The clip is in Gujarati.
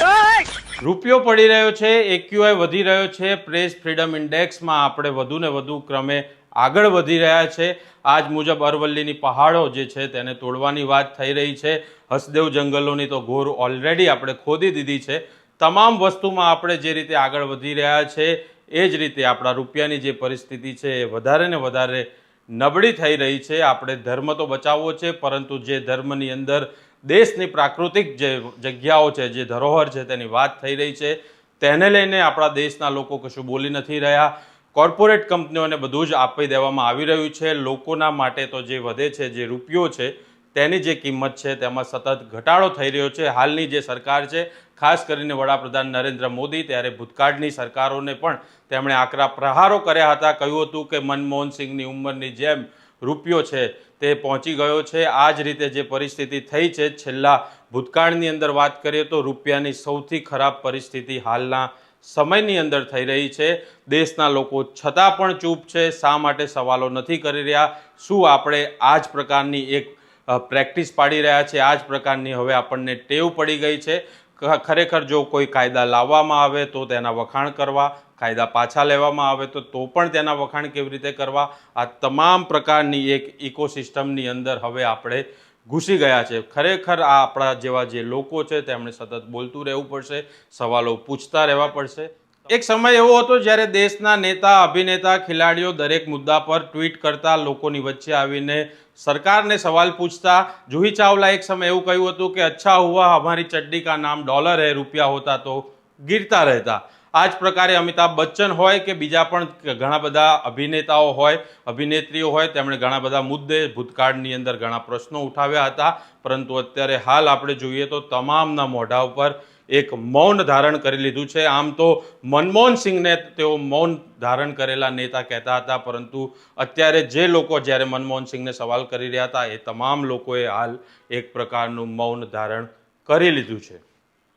રૂપિયો પડી રહ્યો છે એક્યુઆઈ વધી રહ્યો છે, પ્રેસ ફ્રીડમ ઇન્ડેક્સમાં આપણે વધુ ને વધુ ક્રમે આગળ વધી રહ્યા છે. આજ મુજબ અરવલ્લીની પહાડો જે છે તેને તોડવાની વાત થઈ રહી છે. હસદેવ જંગલોની તો ઘોર ઓલરેડી આપણે ખોદી દીધી છે. તમામ વસ્તુમાં આપણે જે રીતે આગળ વધી રહ્યા છે, એ જ રીતે આપણા રૂપિયાની જે પરિસ્થિતિ છે એ વધારે ને વધારે નબળી થઈ રહી છે. આપણે ધર્મ તો બચાવવો છે, પરંતુ જે ધર્મની અંદર દેશની પ્રાકૃતિક જે જગ્યાઓ છે, જે ધરોહર છે, તેની વાત થઈ રહી છે. તેને લઈને આપણા દેશના લોકો કશું બોલી નથી રહ્યા. કોર્પોરેટ કંપનીઓને બધું જ આપી દેવામાં આવી રહ્યું છે. લોકોના માટે તો જે વધે છે, જે રૂપિયો છે, તેની જે કિંમત છે, તેમાં સતત ઘટાડો થઈ રહ્યો છે. હાલની જે સરકાર છે, ખાસ કરીને વડાપ્રધાન નરેન્દ્ર મોદી, ત્યારે ભૂતકાળની સરકારોને પણ તેમણે આકરા પ્રહારો કર્યા હતા. કહ્યું હતું કે, મનમોહન સિંહની ઉંમરની જેમ રૂપિયો છે, તે પહોંચી ગયો છે. આ જ રીતે જે પરિસ્થિતિ થઈ છે, છેલ્લા ભૂતકાળની અંદર વાત કરીએ તો રૂપિયાની સૌથી ખરાબ પરિસ્થિતિ હાલના સમયની અંદર થઈ રહી છે. દેશના લોકો છતાં પણ ચૂપ છે, શા માટે સવાલો નથી કરી રહ્યા? શું આપણે આ જ પ્રકારની એક પ્રેક્ટિસ પાડી રહ્યા છે? આ જ પ્રકારની હવે આપણને ટેવ પડી ગઈ છે. ખરેખર જો કોઈ કાયદા લાવવામાં આવે તો તેના વખાણ કરવા કાયદા પાછા લેવામાં આવે તો તો પણ તેના વખાણ કેવી રીતે કરવા? આ તમામ પ્રકારની એક ઇકોસિસ્ટમની અંદર હવે આપણે ઘૂસી ગયા છે. ખરેખર આ આપણા જેવા જે લોકો છે તેમણે સતત બોલતું રહેવું પડશે, સવાલો પૂછતા રહેવા પડશે. એક સમય એવો હતો જ્યારે દેશના નેતા, અભિનેતા, ખેલાડીઓ દરેક મુદ્દા પર ટ્વીટ કરતા લોકોની વચ્ચે આવીને સરકારને સવાલ પૂછતા. જુહી ચાવલા એક સમય એવું કહ્યું હતું કે, અચ્છા હુઆ હમારી ચડ્ડી કા નામ ડોલર હે, રૂપિયા હોતા તો ગીરતા રહેતા. આ જ પ્રકારે અમિતાભ બચ્ચન હોય કે બીજા પણ ઘણા બધા અભિનેતાઓ હોય, અભિનેત્રીઓ હોય, તેમણે ઘણા બધા મુદ્દે ભૂતકાળની અંદર ઘણા પ્રશ્નો ઉઠાવ્યા હતા. પરંતુ અત્યારે હાલ આપણે જોઈએ તો તમામના મોઢા ઉપર એક મૌન ધારણ કરી લીધું છે. આમ તો મનમોહન સિંહને તેઓ મૌન ધારણ કરેલા નેતા કહેતા હતા, પરંતુ અત્યારે જે લોકો જ્યારે મનમોહન સિંહને સવાલ કરી રહ્યા હતા, એ તમામ લોકોએ હાલ એક પ્રકારનું મૌન ધારણ કરી લીધું છે.